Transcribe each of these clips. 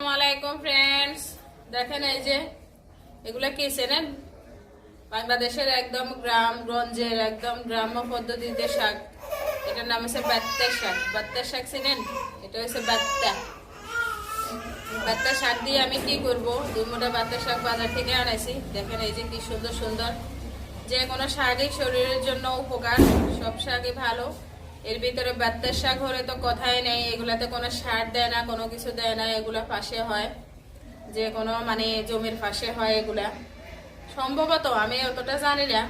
আসসালামাইকুম ফ্রেন্ডস দেখেন এই যে, এগুলা কি চেনেন? বাংলাদেশের একদম গ্রাম, গঞ্জের একদম গ্রাম্য পদ্ধতিতে শাক। এটার নাম হচ্ছে বাত্তা শাক। বাত্তা শাক চেনেন? এটা হচ্ছে বাত্তা। বাত্তা শাক দিয়ে আমি কি করব? দুই মোটা বাত্তা শাক বাজার থেকে আনাইছি দেখেন এই যে কি সুন্দর সুন্দর। যে কোনো শাকই শরীরের জন্য উপকার। সব শাকই ভালো। এর ভিতরে বাত্তার শাক হলে তো কথাই নেই, এগুলাতে কোনো সার দেয় না, কোনো কিছু দেয় না, এগুলা পাশে হয়। যে কোনো মানে জমির পাশে হয় এগুলা। সম্ভবত আমি অতটা জানি না।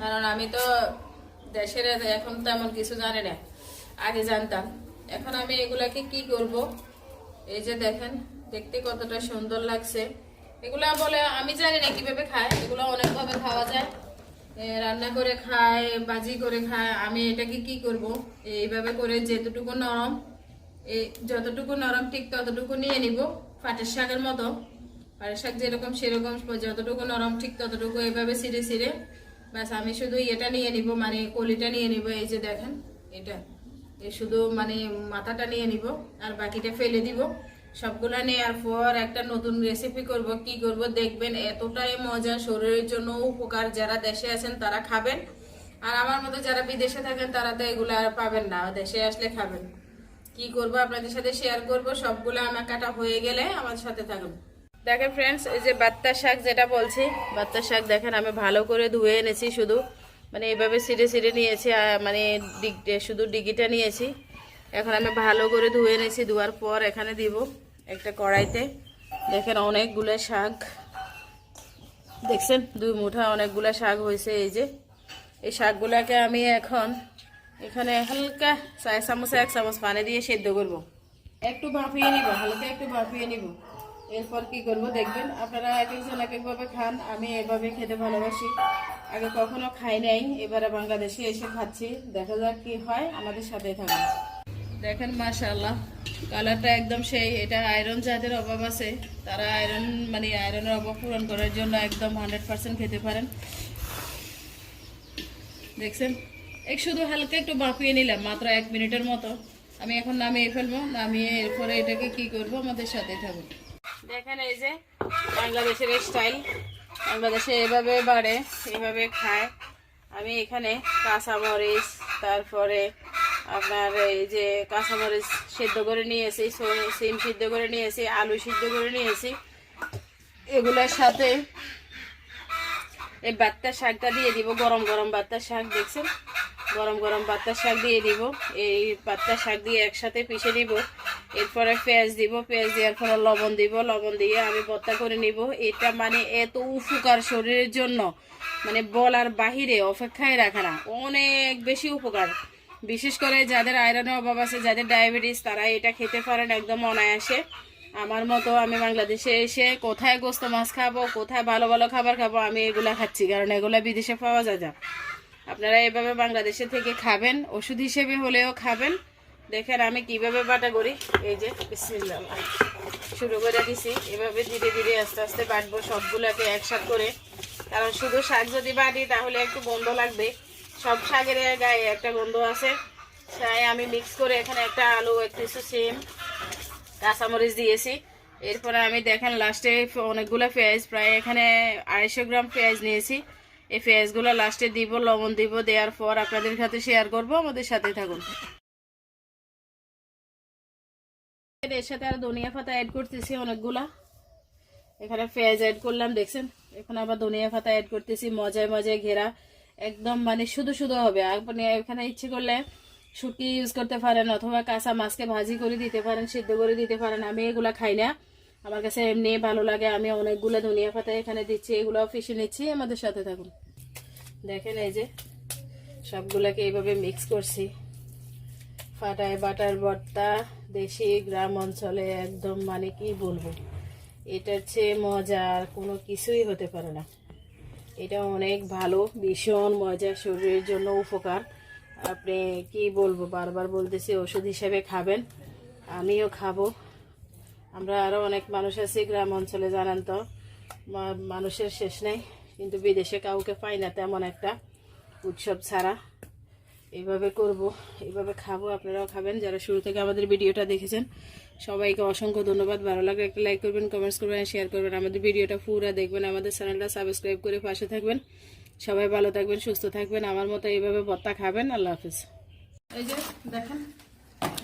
কারণ আমি তো দেশের এখন তেমন কিছু জানি না। আগে জানতাম। এখন আমি এগুলাকে কি করব? এই যে দেখেন, দেখতে কতটা সুন্দর লাগছে। এগুলা বলে আমি জানি না কীভাবে খায়, এগুলো অনেকভাবে খাওয়া যায়। রান্না করে খায়, বাজি করে খায়, আমি এটাকে কি করব? এইভাবে করে যেতটুকু নরম এই যতটুকু নরম ঠিক ততটুকু নিয়ে নিব, পাটের শাকের মতো। পাটের শাক যেরকম সেরকম, যতটুকু নরম ঠিক ততটুকু এইভাবে ছিঁড়ে ছিঁড়ে, ব্যাস আমি শুধু এটা নিয়ে নিব মানে কলিটা নিয়ে নিব, এই যে দেখেন, এটা। শুধু মানে মাথাটা নিয়ে নিব, আর বাকিটা ফেলে দিব। সবগুলা নেওয়ার পর একটা নতুন রেসিপি করব, কি করব দেখবেন এতটাই মজা, শরীরের জন্য উপকার। যারা দেশে আছেন তারা খাবেন। আর আমার মতো যারা বিদেশে থাকেন তারা তো এগুলো আর পাবেন না, দেশে আসলে খাবেন। কি করব আপনাদের সাথে শেয়ার করব, সবগুলো আমার কাটা হয়ে গেলে আমার সাথে থাকুন। দেখেন ফ্রেন্ডস এই যে বাত্তা শাক যেটা বলছি, বাত্তা শাক দেখেন আমি ভালো করে ধুয়ে এনেছি শুধু। মানে এইভাবে সিঁড়ে সিঁড়ে নিয়েছি মানে শুধু ডিগিটা নিয়েছি। এখন আমি ভালো করে ধুয়ে এনেছি, ধোয়ার পর এখানে দিব। একটা কড়াইতে। দেখেন অনেকগুলো শাক। দেখছেন? দুই মুঠা অনেকগুলো শাক হয়েছে এই যে। এই শাকগুলাকে আমি এখন এখানে হালকা চার চামচ, এক চামচ পানি দিয়ে সেদ্ধ করব। একটু ভাপিয়ে নিব, হালকা একটু ভাপিয়ে নিব। এরপর কি করব দেখবেন? আপনারা এক একজন এক একভাবে খান, আমি এভাবে খেতে ভালোবাসি। আগে কখনো খাই নাই, এবারে বাংলাদেশে এসে খাচ্ছি। দেখা যাক কি হয়, আমাদের সাথে থাকুন। দেখেন, মাশাআল্লাহ। কালারটা একদম সেই, এটা আয়রন যাদের অভাব আছে। তারা আয়রন মানে আয়রনের অভাব পূরণ করার জন্য একদম হান্ড্রেড পার্সেন্ট খেতে পারেন। দেখছেন? এক শুধু হালকা একটু বাপিয়ে নিলাম, মাত্র এক মিনিটের মতো। আমি এখন নামিয়ে ফেলব, নামিয়ে এরপরে এটাকে কি করব, আমাদের সাথে থাকুন। দেখেন এই যে, বাংলাদেশের স্টাইল বাংলাদেশে এভাবে বাড়ে, এভাবে খায়। আমি এখানে কাঁচামরিচ তারপরে আপনার এই যে কাঁচামরিচ সিদ্ধ করে নিয়েছি সিম সিদ্ধ করে নিয়েছি, আলু সিদ্ধ করে নিয়েছি। এগুলোর সাথে এই বাত্তার শাকটা দিয়ে দিব, গরম গরম বাত্তার শাক, দেখছেন? গরম গরম বাত্তার শাক দিয়ে দিব, এই বাত্তার শাক দিয়ে একসাথে পিষে দিব। এরপরে পেঁয়াজ দিব, পেঁয়াজ দেওয়ার পরে লবণ দিব, লবণ দিয়ে আমি ভর্তা করে নিব। এটা মানে এত উপকার শরীরের জন্য মানে বলার বাহিরে অপেক্ষায় রাখে না, অনেক বেশি উপকার। বিশেষ করে যাদের আয়রনের অভাব আছে, যাদের ডায়াবেটিস তারা এটা খেতে পারেন একদম অনায়াসে। আমার মতো আমি বাংলাদেশে এসে কোথায় গোস্ত মাছ খাব, কোথায় ভালো ভালো খাবার খাব, আমি এগুলা খাচ্ছি, কারণ এগুলা বিদেশে পাওয়া যায় না। আপনারা এভাবে বাংলাদেশে থেকে খাবেন, ওষুধ হিসেবে হলেও খাবেন। দেখেন আমি কীভাবে বাটা করি, এই যে শুরু করে দিছি, এভাবে ধীরে ধীরে আস্তে আস্তে বাটবো সবগুলোকে একসাথ করে। কারণ শুধু শাক যদি বাটি, তাহলে একটু গন্ধ লাগবে। সব শাকের গায়ে একটা গন্ধ আছে। তাই আমি মিক্স করে এখানে একটা আলু একটু সিম, কাঁচামরিচ দিয়েছি। এরপরে আমি দেখেন লাস্টে অনেকগুলো পেঁয়াজ, প্রায় এখানে আড়াইশো গ্রাম পেঁয়াজ নিয়েছি। এই পেঁয়াজগুলো লাস্টে দিব, লবণ দিব, দেওয়ার পর আপনাদের সাথে শেয়ার করব, আমাদের সাথে থাকুন। এর সাথে আর ধনিয়া পাতা অ্যাড করতেছি অনেকগুলা। এখানে পেঁয়াজ অ্যাড করলাম, দেখছেন? এখন আবার ধনিয়া পাতা অ্যাড করতেছি, মজায় মজায় ঘেরা। একদম মানে শুধু শুধু হবে। আপনি এখানে ইচ্ছে করলে শুটকি ইউজ করতে পারেন অথবা কাঁচা মাছকে ভাজি করে দিতে পারেন, সিদ্ধ করে দিতে পারেন। আমি এগুলা খাই না। আমার কাছে এমনি ভালো লাগে। আমি অনেকগুলো ধনিয়া পাতা এখানে দিচ্ছি এগুলো ফিশে নিচ্ছি। আমাদের সাথে থাকুন। দেখেন এই যে সবগুলাকে এইভাবে মিক্স করছি। ফাটায় বাটার ভর্তা, দেশি গ্রাম অঞ্চলে একদম মানে কি বলব? এটার চেয়ে মজা আর কোনো কিছুই হতে পারে না। এটা অনেক ভালো, ভীষণ মজা শরীরের জন্য উপকার। আপনি কি বলব, বারবার বলতেছি, ওষুধ হিসেবে খাবেন, আমিও খাব। আমরা আরও অনেক মানুষ আছি গ্রাম অঞ্চলে, জানেন তো। মানুষের শেষ নেই, কিন্তু বিদেশে কাউকে পাই না তেমন একটা উৎসব ছাড়া। এইভাবে করব, এইভাবে খাব, আপনারাও খাবেন, যারা শুরু থেকে আমাদের ভিডিওটা দেখেছেন। সবাইকে অসংখ্য ধন্যবাদ। ভালো লাগলে একটা লাইক করবেন কমেন্টস করবেন শেয়ার করবেন। আমাদের ভিডিওটা পুরো দেখবেন, আমাদের চ্যানেলটা সাবস্ক্রাইব করে পাশে থাকবেন। সবাই ভালো থাকবেন, সুস্থ থাকবেন। আমার মতো এইভাবে ভর্তা খাবেন। আল্লাহ হাফিজ। এই যে দেখেন,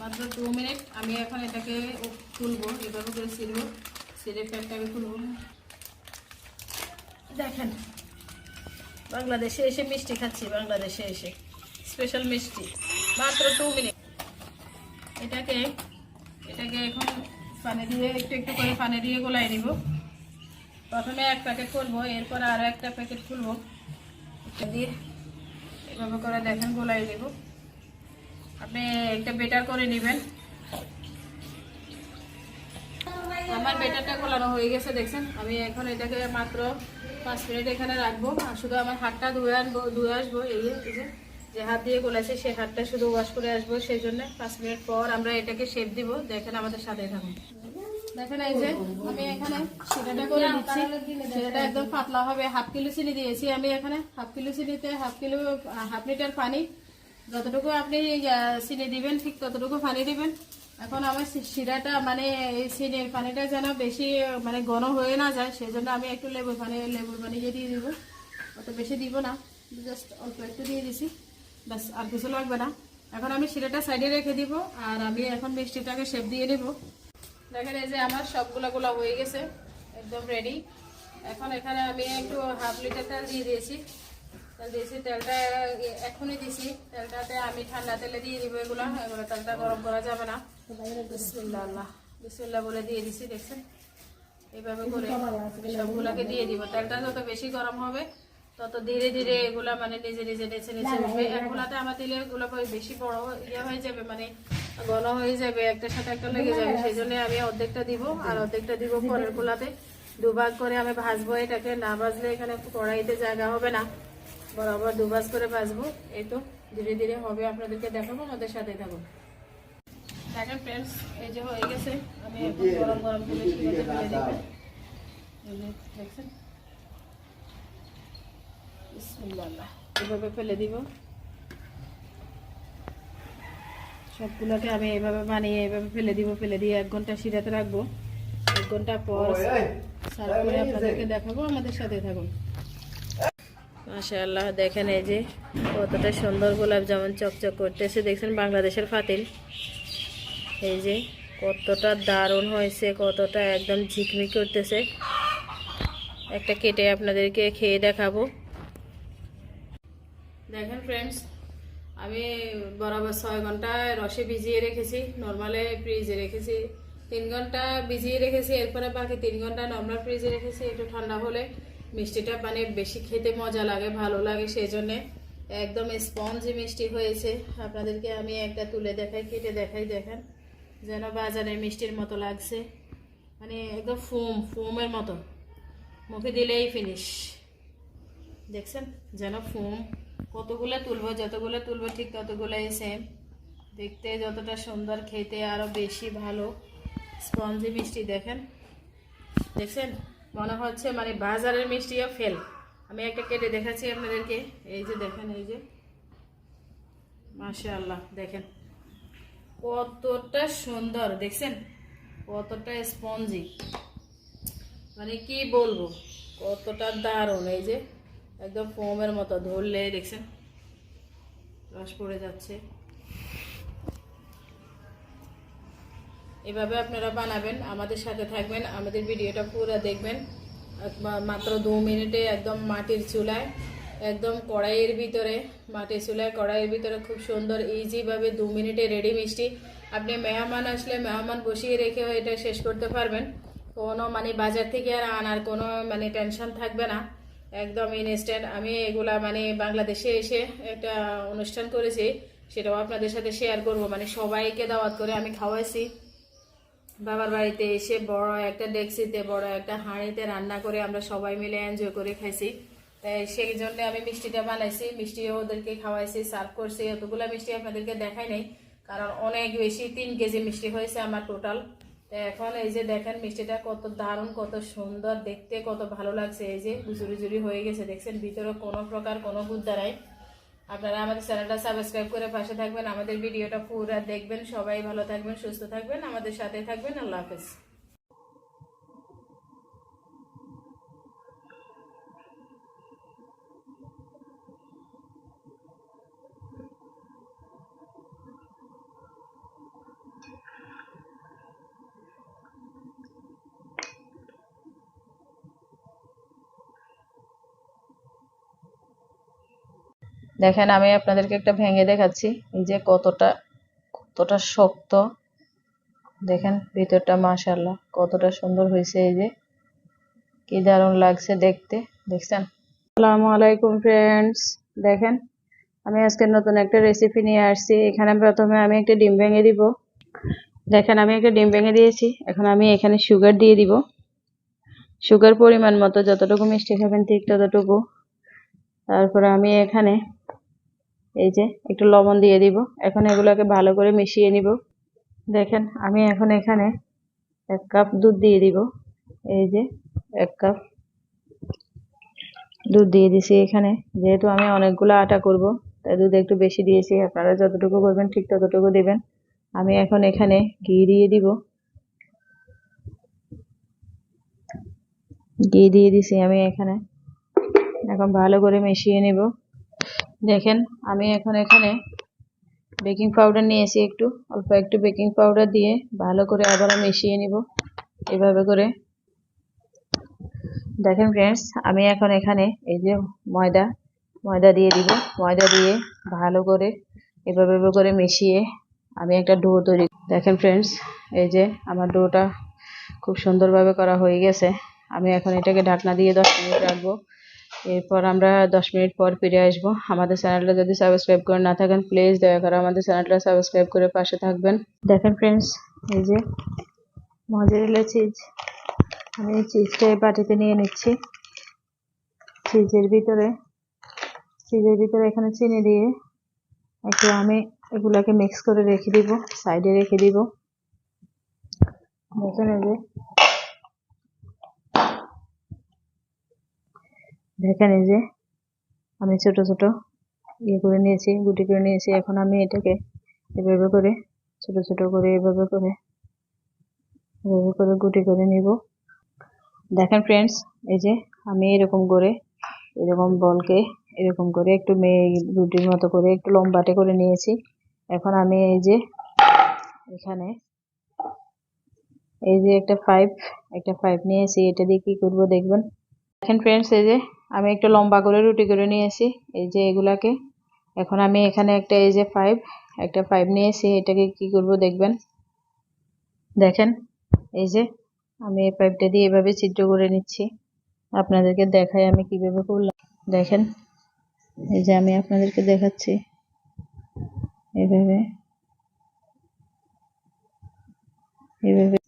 মাত্র টু মিনিট আমি এখন এটাকে খুলবো, এভাবে করে ছিলবো ছিঁড়ে প্যাকটাকে তুলবো দেখেন, বাংলাদেশে এসে মিষ্টি খাচ্ছি, বাংলাদেশে এসে। স্পেশাল মিষ্টি, মাত্র টু মিনিট এটাকে এটাকে এখন পানি দিয়ে একটু একটু করে পানি দিয়ে গোলাই নিব। প্রথমে এক প্যাকেট করব এরপর আরও একটা প্যাকেট খুলবো। এটা দিয়ে এভাবে করে দেখেন গোলাই নিব। আপনি একটা বেটার করে নেবেন। আমার বেটারটা গোলানো হয়ে গেছে, দেখছেন? আমি এখন এটাকে মাত্র পাঁচ মিনিট এখানে রাখব। আর শুধু আমার হাতটা ধুয়ে আনব, ধুয়ে আসব, এই যে হাত দিয়ে গোলাছে সেই হাতটা শুধু ওয়াশ করে আসব সেই জন্য পাঁচ মিনিট পর আমরা এটাকে শেপ দিব। দেখেন আমাদের সাথে থাকুন। দেখেন এই যে আমি এখানে সেটাটা করে দিচ্ছি সেটা একদম পাতলা হবে। হাফ কিলো চিনি দিয়েছি আমি এখানে। হাফ কিলো চিনিতে হাফ কিলো হাফ লিটার পানি। যতটুকু আপনি চিনি দিবেন ঠিক ততটুকু পানি দিবেন। এখন আমার শিরাটা মানে এই চিনির পানিটা যেন বেশি মানে ঘন হয়ে না যায় সেই জন্য আমি একটু লেবুর পানি লেবুর পানি দিয়ে দিয়ে দিব। অত বেশি দিব না জাস্ট অল্প একটু দিয়ে দিছি। ব্যাস, আর কিছু লাগবে না। এখন আমি শিরাটা সাইডে রেখে দিব, আর আমি এখন মিষ্টিটাকে শেপ দিয়ে নেব। দেখেন এই যে আমার সবগুলা গুলা হয়ে গেছে, একদম রেডি এখন এখানে আমি একটু হাফ লিটার তেল দিয়ে দিয়েছি। তেল দিয়েছি, তেলটা এখনই দিয়েছি তেলটাতে আমি ঠান্ডা তেলে দিয়ে দিব এগুলো এগুলো তেলটা গরম করা যাবে না। বিসমিল্লাহ আল্লাহ বলে দিয়ে দিছি, দেখছেন? এইভাবে করে সবগুলাকে দিয়ে দিব। তেলটা যত বেশি গরম হবে তত ধীরে ধীরে এগুলা মানে নিজে নিজে নেচে নেচে উঠবে এগুলাতে আমার দিলে এগুলো বেশি বড় ইয়ে হয়ে যাবে মানে ঘন হয়ে যাবে একটার সাথে একটা লেগে যাবে। সেই জন্য আমি অর্ধেকটা দিব আর অর্ধেকটা দিব পরের গুলাতে। দুভাগ করে আমি ভাজবো এটাকে না ভাজলে এখানে কড়াইতে জায়গা হবে না। বরাবর দুভাজ করে ভাজবো। এই তো ধীরে ধীরে হবে আপনাদেরকে দেখাবো আমাদের সাথে থাকুন দেখেন ফ্রেন্ডস এই যে হয়ে গেছে। আমি এখন গরম গরম করে দেখছেন? এভাবে ফেলে দিব। সবগুলোকে আমি এইভাবে বানিয়ে এইভাবে ফেলে দিব ফেলে দিয়ে এক ঘণ্টা শিরাতে রাখব। এক ঘণ্টা পর সার্ভ করে আপনাদেরকে দেখাবো আমাদের সাথে থাকুন। মাশাআল্লাহ দেখেন এই যে কতটা সুন্দর গোলাপ জামুন চকচক করতেছে। দেখছেন বাংলাদেশের ফাতিল? এই যে কতটা দারুণ হয়েছে কতটা একদম ঝিকমিক করতেছে। একটা কেটে আপনাদেরকে খেয়ে দেখাবো। দেখেন ফ্রেন্ডস আমি বরাবর ছয় ঘণ্টা রসে ভিজিয়ে রেখেছি নর্মালে ফ্রিজে রেখেছি, তিন ঘণ্টা ভিজিয়ে রেখেছি, এরপরে বাকি তিন ঘণ্টা নর্মাল ফ্রিজে রেখেছি, একটু ঠান্ডা হলে মিষ্টিটা মানে বেশি খেতে মজা লাগে, ভালো লাগে সেই জন্যে একদম স্পঞ্জি মিষ্টি হয়েছে। আপনাদেরকে আমি একটা তুলে দেখাই, কেটে দেখাই, দেখেন যেন বাজারে মিষ্টির মতো লাগছে। মানে একদম ফুম ফুমের মতো। মুখে দিলেই ফিনিশ দেখছেন? যেন ফোম কতগুলো তুলবো, যতগুলো তুলবো, ঠিক ততগুলোই সেম দেখতে যতটা সুন্দর, খেতে আরও বেশি ভালো। স্পঞ্জি মিষ্টি দেখেন। দেখছেন? মনে হচ্ছে মানে বাজারের মিষ্টিও ফেল আমি একটা কেটে দেখাচ্ছি আপনাদেরকে। এই যে দেখেন, এই যে। মাশাআল্লাহ, দেখেন। কতটা সুন্দর, দেখছেন? কতটা স্পঞ্জি মানে কি বলব? কতটা দারুণ, এই যে। একদম ফোমের মতো ধরলে দেখছেন? রস পড়ে যাচ্ছে। এভাবে আপনারা বানাবেন, আমাদের সাথে থাকবেন, আমাদের ভিডিওটা পুরো দেখবেন। মাত্র দু মিনিটে একদম মাটির চুলায়, একদম কড়াইয়ের ভিতরে, মাটির চুলায়, কড়াইয়ের ভিতরে খুব সুন্দর ইজিভাবে দু মিনিটে রেডি মিষ্টি। আপনি মেহমান আসলে মেহমান বসিয়ে রেখে এটা শেষ করতে পারবেন। কোনো মানে বাজার থেকে আর আনার কোনো মানে টেনশন থাকবে না। একদম ইনস্ট্যান্ট আমি এগুলা মানে বাংলাদেশে এসে একটা অনুষ্ঠান করেছি, সেটাও আপনাদের সাথে শেয়ার করব। মানে সবাইকে দাওয়াত করে আমি খাওয়াইছি। বাবার বাড়িতে এসে বড় একটা ডেক্সিতে বড় একটা হাঁড়িতে রান্না করে আমরা সবাই মিলে এনজয় করে খাইছি। তাই সেই জন্য আমি মিষ্টিটা বানাইছি। মিষ্টিও ওদেরকে খাওয়াইছি সার্ভ করছি। এতগুলো মিষ্টি আপনাদেরকে দেখাই নাই, কারণ অনেক বেশি তিন কেজি মিষ্টি হয়েছে আমার টোটাল এখন এই যে দেখেন, মিষ্টিটা কত দারুণ, কত সুন্দর, দেখতে কত ভালো লাগছে। এই যে জুরি জুরি হয়ে গেছে, দেখছেন? ভিতরে কোনো প্রকার কোনো বুদ্ধা নাই। আপনারা আমাদের চ্যানেলটা সাবস্ক্রাইব করে পাশে থাকবেন। আমাদের ভিডিওটা পুরো দেখবেন। সবাই ভালো থাকবেন, সুস্থ থাকবেন। আমাদের সাথে থাকবেন। আল্লাহ হাফেজ। দেখেন, আমি আপনাদেরকে একটা ভেঙে দেখাচ্ছি। এই যে কতটা কতটা শক্ত। দেখেন, ভিতরটা মাশাল্লাহ কতটা সুন্দর হয়েছে এই যে। কি দারুণ লাগছে দেখতে, দেখছেন? আসসালামু আলাইকুম ফ্রেন্ডস দেখেন, আমি আজকে নতুন একটা রেসিপি নিয়ে আসছি। এখানে প্রথমে আমি একটা ডিম ভেঙে দিব। দেখেন, আমি একটা ডিম ভেঙে দিয়েছি। এখন আমি এখানে সুগার দিয়ে দিব। সুগার পরিমাণ মতো, যতটুকু মিষ্টি খাবেন ঠিক ততটুকু। তারপরে আমি এখানে এই যে একটু লবণ দিয়ে দিব। এখন এগুলোকে ভালো করে মিশিয়ে নিব। দেখেন, আমি এখন এখানে এক কাপ দুধ দিয়ে দিব। এই যে এক কাপ দুধ দিয়ে দিছি এখানে। যেহেতু আমি অনেকগুলো আটা করব, তাই দুধ একটু বেশি দিয়েছি। আপনারা যতটুকু করবেন, ঠিক ততটুকু দিবেন। আমি এখন এখানে ঘি দিয়ে দিব। ঘি দিয়ে দিছি আমি এখানে। এখন ভালো করে মিশিয়ে নেব। দেখেন, আমি এখন এখানে বেকিং পাউডার নিয়েছি একটু। অল্প একটু বেকিং পাউডার দিয়ে ভালো করে আবারও মিশিয়ে নিব। এভাবে করে। দেখেন ফ্রেন্ডস আমি এখন এখানে এই যে ময়দা ময়দা দিয়ে দিব। ময়দা দিয়ে ভালো করে এভাবে এভাবে করে মিশিয়ে আমি একটা ডো তৈরি দেখেন ফ্রেন্ডস এই যে আমার ডোটা খুব সুন্দরভাবে করা হয়ে গেছে। আমি এখন এটাকে ঢাকনা দিয়ে দশ মিনিট রাখব। এরপর আমরা দশ মিনিট পর ফিরে আসব। আমাদের চ্যানেলটা যদি সাবস্ক্রাইব করে না থাকেন প্লিজ দয়া করে আমাদের চ্যানেলটা সাবস্ক্রাইব করে পাশে থাকবেন। দেখেন ফ্রেন্ডস এই যে মজারেলা চিজ আমি চিজটা বাটিতে নিয়ে নিচ্ছি। চিজের ভিতরে চিজের ভিতরে এখানে চিনি দিয়ে একটু আমি এগুলাকে মিক্স করে রেখে দিব সাইডে রেখে দিব। দেখেন এই যে দেখেন এই যে, আমি ছোট ছোট ইয়ে করে নিয়েছি, গুটি করে নিয়েছি। এখন আমি এটাকে এভাবে করে, ছোট ছোট করে এভাবে করে এভাবে করে গুটি করে নিব। দেখেন ফ্রেন্ডস এই যে আমি এরকম করে, এরকম বলকে এরকম করে একটু মেয়ে রুটির মতো করে একটু লম্বাটে করে নিয়েছি। এখন আমি এই যে এখানে, এই যে একটা পাইপ একটা পাইপ নিয়েছি। এটা দিয়ে কি করব দেখবেন? দেখেন ফ্রেন্ডস এই যে আমি একটু লম্বা করে রুটি করে নিয়েছি, এই যে এগুলাকে। এখন আমি এখানে একটা, এই যে পাইপ একটা পাইপ নিয়েছি, এটাকে কি করব দেখবেন। দেখেন, এই যে আমি এই পাইপটা দিয়ে এভাবে ছিদ্র করে নিচ্ছি। আপনাদেরকে দেখাই আমি কীভাবে করলাম। দেখেন, এই যে আমি আপনাদেরকে দেখাচ্ছি। এভাবে এভাবে।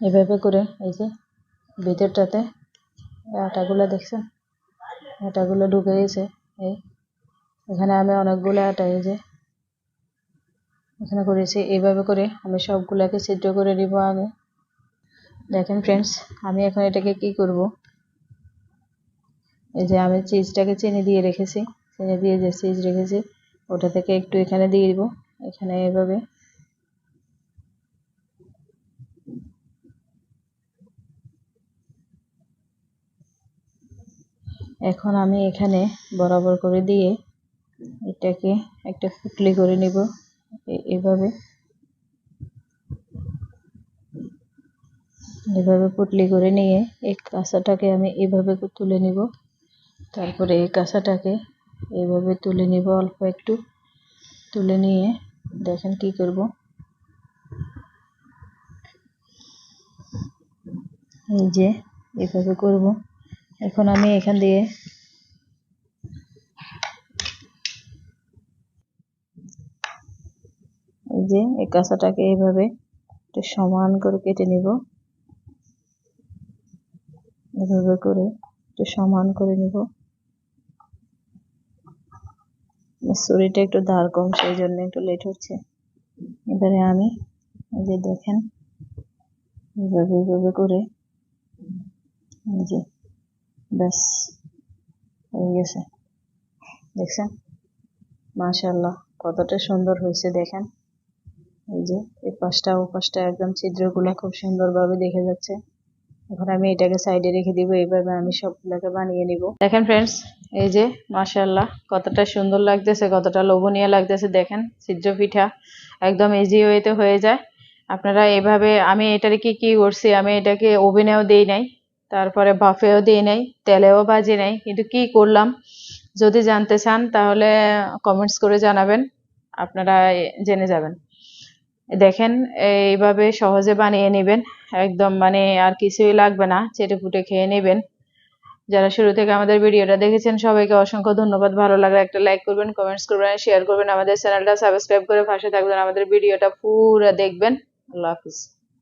এভাবে করে এই যে ভিতরটাতে আটাগুলো দেখছেন আটাগুলো ঢুকে গেছে, এই। এখানে আমি অনেকগুলো আটা এই যে এখানে করেছি। এইভাবে করে আমি সবগুলোকে ছিদ্র করে দিব আগে। দেখেন ফ্রেন্ডস আমি এখন এটাকে কি করব? এই যে আমি চিজটাকে চিনি দিয়ে রেখেছি। চিনি দিয়ে যে চিজ রেখেছি, ওটা থেকে একটু এখানে দিয়ে দিব। এখানে এভাবে এখন আমি এখানে বরাবর করে দিয়ে এটাকে একটা পুটলি করে নিব এভাবে। এভাবে পুটলি করে নিয়ে এই কাঁচাটাকে আমি এভাবে তুলে নিব। তারপরে এই কাঁচাটাকে এভাবে তুলে নিব, অল্প একটু তুলে নিয়ে দেখেন কি করব। এই যে এভাবে করব। এখন আমি এখান দিয়ে এই যে এই কাঁচাটাকে এইভাবে একটু সমান করে কেটে নিব। এভাবে করে একটু সমান করে নিব। ছুরিটা একটু ধার কম সেই জন্য একটু লেট হচ্ছে। এবারে আমি এই যে দেখেন, এইভাবে এইভাবে করে এই যে ব্যাস হয়ে গেছে দেখছেন মাশাল্লাহ কতটা সুন্দর হয়েছে, দেখেন। এই যে, এই পাশটা, ও পাশটা একদম ছিদ্রগুলো খুব সুন্দরভাবে দেখে যাচ্ছে। এখন আমি এটাকে সাইডে রেখে দিব, এইভাবে আমি সবগুলোকে বানিয়ে নিব। দেখেন ফ্রেন্ডস এই যে মাশাল্লাহ কতটা সুন্দর লাগতেছে, কতটা লোভনীয় লাগতেছে, দেখেন, ছিদ্র পিঠা একদম ইজি ওয়েতে হয়ে যায়। আপনারা এভাবে, আমি এটারে কি কি করছি, আমি এটাকে ওভেনেও দেই নাই। তারপরে বাফেও দিই নাই, তেলেও ভাজি নাই। কিন্তু কি করলাম? যদি জানতে চান তাহলে কমেন্টস করে জানাবেন, আপনারা জেনে যাবেন। দেখেন, এইভাবে সহজে বানিয়ে নেবেন, একদম মানে আর কিছুই লাগবে না চেটে ফুটে খেয়ে নেবেন। যারা শুরু থেকে আমাদের ভিডিওটা দেখেছেন, সবাইকে অসংখ্য ধন্যবাদ। ভালো লাগলে একটা লাইক করবেন কমেন্টস করবেন শেয়ার করবেন। আমাদের চ্যানেলটা সাবস্ক্রাইব করে পাশে থাকবেন, আমাদের ভিডিওটা পুরো দেখবেন। আল্লাহ হাফিজ।